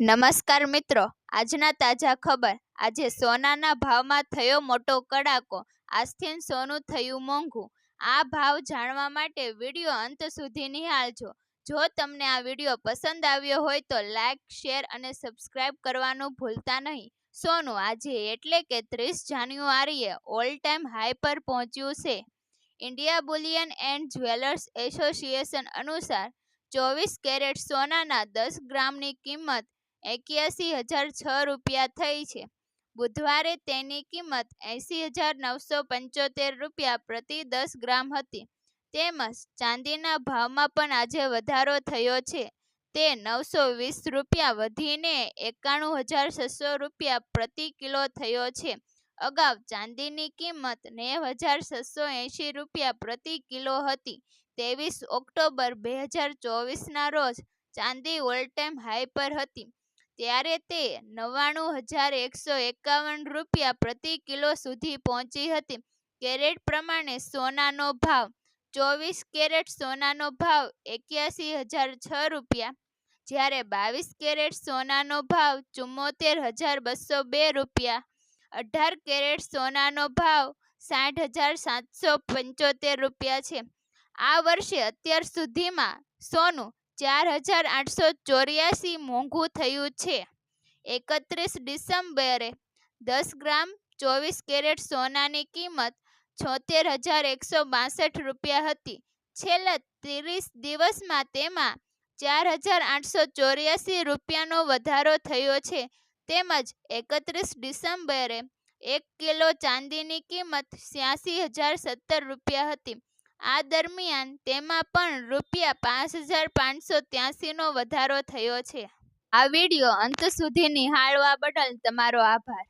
નમસ્કાર મિત્રો, આજના તાજા ખબર. આજે સોનાના ભાવમાં થયો મોટો કડાકો. આજથી સોનું થયું મોંઘું. આ ભાવ જાણવા માટે વીડિયો અંત સુધી નિહાળજો. જો તમને આ વીડિયો પસંદ આવ્યો હોય તો લાઇક શેર અને સબસ્ક્રાઇબ કરવાનું ભૂલતા નહીં. સોનું આજે એટલે કે ત્રીસ જાન્યુઆરીએ ઓલ ટાઈમ હાઈ પર પહોંચ્યું છે. India bullion and jewellers association અનુસાર ચોવીસ કેરેટ સોનાના દસ ગ્રામની કિંમત એક્યાસી હજાર છ રૂપિયા થઈ છે. બુધવારે તેની કિંમત એંસી હજાર નવસો પંચોતેર રૂપિયા પ્રતિ દસ ગ્રામ હતી. તેમજ ચાંદીના ભાવમાં પણ આજે વધારો થયો છે. તે નવસો વીસ રૂપિયા વધીને એકાણું હજાર છસો રૂપિયા પ્રતિ કિલો થયો છે. અગાઉ ચાંદીની કિંમત નેવ હજાર છસો એંશી રૂપિયા પ્રતિ કિલો હતી. ત્રેવીસ ઓક્ટોબર બે હજાર ચોવીસના રોજ ચાંદી ઓલ ટાઈમ હાઈ પર હતી. ત્યારે તે નવ્વાણું હજાર એકસો એકાવન રૂપિયા પ્રતિ કિલો સુધી પહોંચી હતી. કેરેટ પ્રમાણે સોનાનો ભાવ, ચોવીસ કેરેટ સોનાનો ભાવ એક્યાસી હજાર છ રૂપિયા. જ્યારે બાવીસ કેરેટ સોનાનો ભાવ ચુમ્મોતેર હજાર બસો બે રૂપિયા. અઢાર કેરેટ સોનાનો ભાવ સાઠ હજાર સાતસો પંચોતેર રૂપિયા છે. આ વર્ષે અત્યાર સુધીમાં સોનું ચાર હજાર આઠસો ચોર્યાસી મોંઘું થયું છે. એકત્રીસ ડિસેમ્બરે દસ ગ્રામ ચોવીસ કેરેટ સોનાની કિંમત છોતેર હજાર એકસો બાસઠ રૂપિયા હતી. છેલ્લા ત્રીસ દિવસમાં તેમાં ચાર હજાર આઠસો ચોર્યાસી રૂપિયાનો વધારો થયો છે. તેમજ એકત્રીસ ડિસેમ્બરે એક કિલો ચાંદીની કિંમત છ્યાસી હજાર સત્તર રૂપિયા હતી. આ દરમિયાન તેમાં પણ રૂપિયા પાંચ હજાર પાંચસો ત્યાસીનો વધારો થયો છે. આ વીડિયો અંત સુધી નિહાળવા બદલ તમારો આભાર.